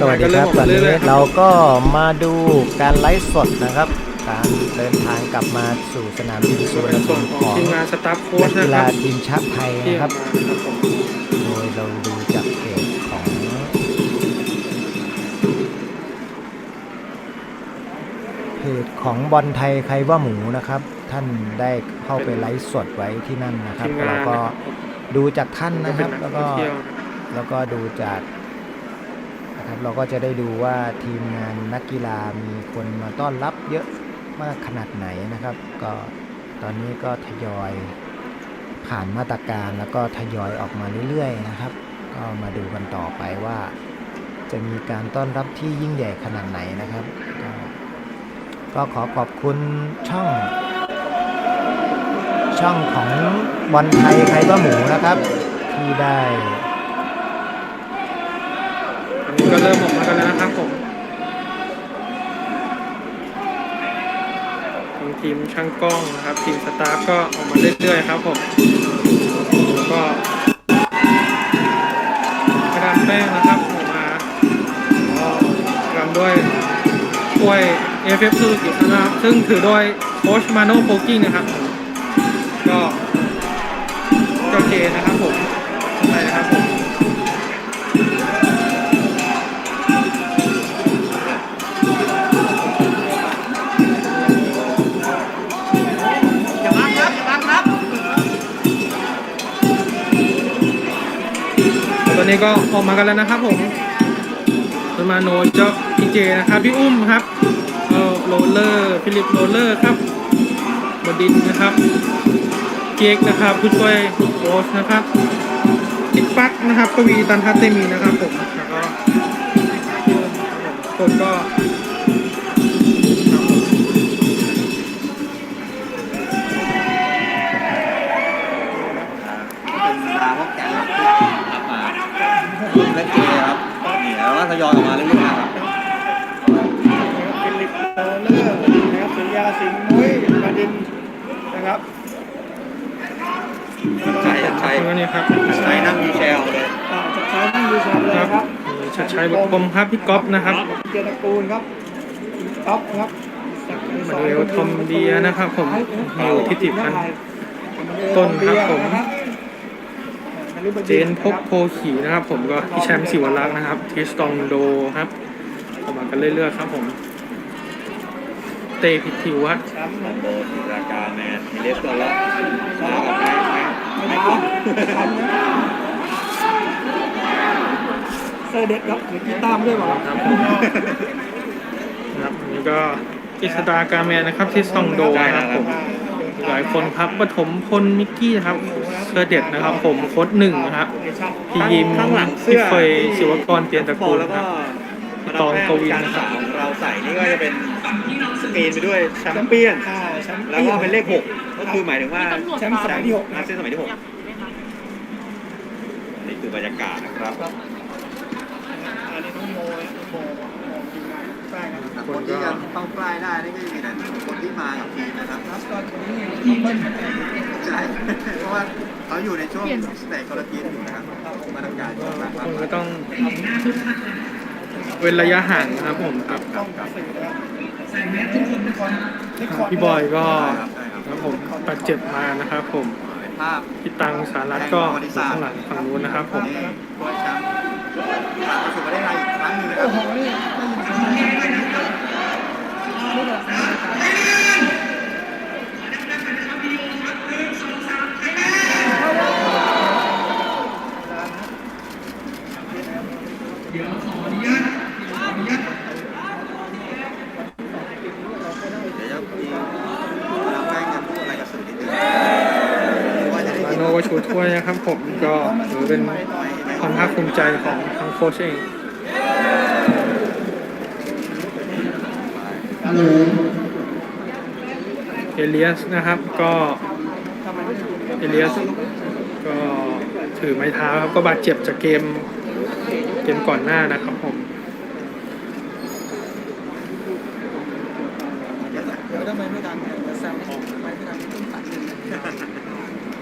สวัสดีครับทีมงานก็ตอนเริ่มออกมานี้เรื่อยๆครับเราก็มาดูการไลฟ์สดนะครับ การเดินทางกลับมาสู่สนามบินสุวรรณในภูส่วนมิขขอองงทีมงานสตาฟโค้นัชกนะกีคฬารับทีมชาติไทยที่นะครับมาครับผมโดยเราดูจากเพจของเพจของบอลไทยใครว่าหมูนะครับ ท่านได้เข้าไปไลฟ์สดไว้ที่นั่นนะครับทีมงานเราก็ดูจากท่านก็นะคเป็นรับนักแล้วท่อก็งเที่ยวแล้วก็ดูจากนะ ครับเราก็จะได้ดูว่าทีมงานนักกีฬามีคนมาต้อนรับเยอะมากขนาดไหนนะครับ ก็ตอนนี้ก็ทยอยผ่านมาตรการแล้วก็ทยอยออกมาเรื่อยๆนะครับ ก็มาดูกันต่อไปว่า จะมีการต้อนรับที่ยิ่งใหญ่ขนาดไหนนะครับ ก็ก็ขอขอบคุณช่อง ช่องของบอลไทยใครว่าหมูนะครับ ที่ได้ อันนี้ก็เริ่มออกมากันแล้วนะครับผม ทีมช่างกล้องนะครับ ทีมสตาฟก็ออกมาเรื่อยๆครับผมแล้วก็กระดานแป้งนะครับออกมาก็รำด้วยถ้วย AFF ซูกินะครับ ซึ่งถือโดยโค้ชมาโน่โพกิ้งนะครับ ก็เจ้าเจนะครับผมใช่นะครับผม นี้ก็ออกมากันแล้วนะครับผมต้นมาโนเจ้าพี่เจนะครับพี่อุ้มครับเออโรลเลอร์ฟิลิปโรลเลอร์ครับบดินนะครับเก๊กนะครับผู้ช่วยโค้ชนะครับทิดปักนะครับกวีตันทัตเตมีนะครับผมแล้วก็คนก็เป็นดาพวกแกงครับมา เล่นเกมครับนี่แล้วก็ทยอยออกมาเรื่อยๆครับฟิลิปโรเลอร์นะครับสุริยาสิงห์มุ้ยประดินนะครับใช่ใช่คนนี้ครับใช่นั่งดีเชลเลยอ่าจะใช้นั่งดูชมเลยครับครับมีชัดชัยบุตรพรหมครับพี่ก๊อฟนะครับเจตระกูลครับท็อปครับมาเวลทอมเดียนะครับผมมิวทิติพันธ์ต้นครับผม เจนพบโพขี่นะครับ ผมก็พี่แชมป์สิวรักษ์นะครับทิสตองโดครับออกมากันเรื่อยๆครับผม เตพิธิวัฒน์แชมป์โดนรากาแมนมีเลสตัวละมากับไม้ไม้ไม้กดเซอร์เด็ดครับหรือกีตาร์ด้วยเปล่าครับนะครับนนี้ก็กิษดาการแมนนะครับทิสตองโดนะครับผม หลายคนครับปฐมพลมิกกี้นะครับเสื้อเด็ดนะครับ ผมโค้ดหนึ่งนะครับพี่ยิมข้างหลังเสื้พี่อเฟยศิวกรเปลี่ยนตระกูลแล้วนะคก็รับตองกวินนะครับของเราใส่นี่ก็จะเป็นสกรีนไปด้วยแชมเปี้ยนอ่าแชมป์แล้วก็เป็นเลขหกก็คือหมายถึงว่าแชมป์สมัยที่หกอานะเซียนสมัยที่หกนี่คือบรรยากาศนะครับอันนี้น้องโมน้องโมของทีมงานใช่ ครับคนที่จะเข้าใกล้ได้นี่ก็จะมีแต่คนที่มากับทีมนะครับครับก็วันนี้มีเบิ้ลใช่เพราะว่าเขาอยู่ในช่วงสเตจคอร์รันทีนอยู่นะครับมาตรการต่างคนก็ต้องเว้นระยะห่างนะครับผมครับกล้องกับสื่อนะครับทุกคนทุกคนทุกคนพี่บอยก็ๆครับใช่ครับครับผมบาดเจ็บมานะครับ ผมเป็นภาพพี่ตังสารัตน์ก็อยู่ข้างหลังฝั่งนู้นนะครับผมนี่ถ้วยแชมป์กลับมาสู่ประเทศไทยอีกครั้งหนึงนะคโอ้รับ โหนี่ได้ยินเสียงไม่ได้ เดี๋ยวจะมีเราแป้จะพูดอะไรกับสื่อนิดนึงว่าจะได้มาเห็นโนวชูถ้วยนะครับผมก็ถือเป็นความภาคภูมิใจของทางโค้ชเองเอเลียสนะครับก็เอเลียสก็ถือไม้เท้าครับก็บาดเจ็บจากเกม เกมก่อนหน้านะครับผมเถวทำไ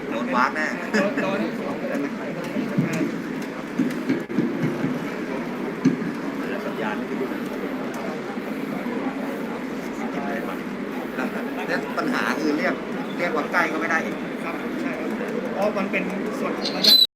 โดนวากแน่เนี่ปัญหาคือเรียกเรียกว่าใกล้ก็ไม่ได้อีกครับใช่ครับเพราะมันเป็นส่วนของระยะ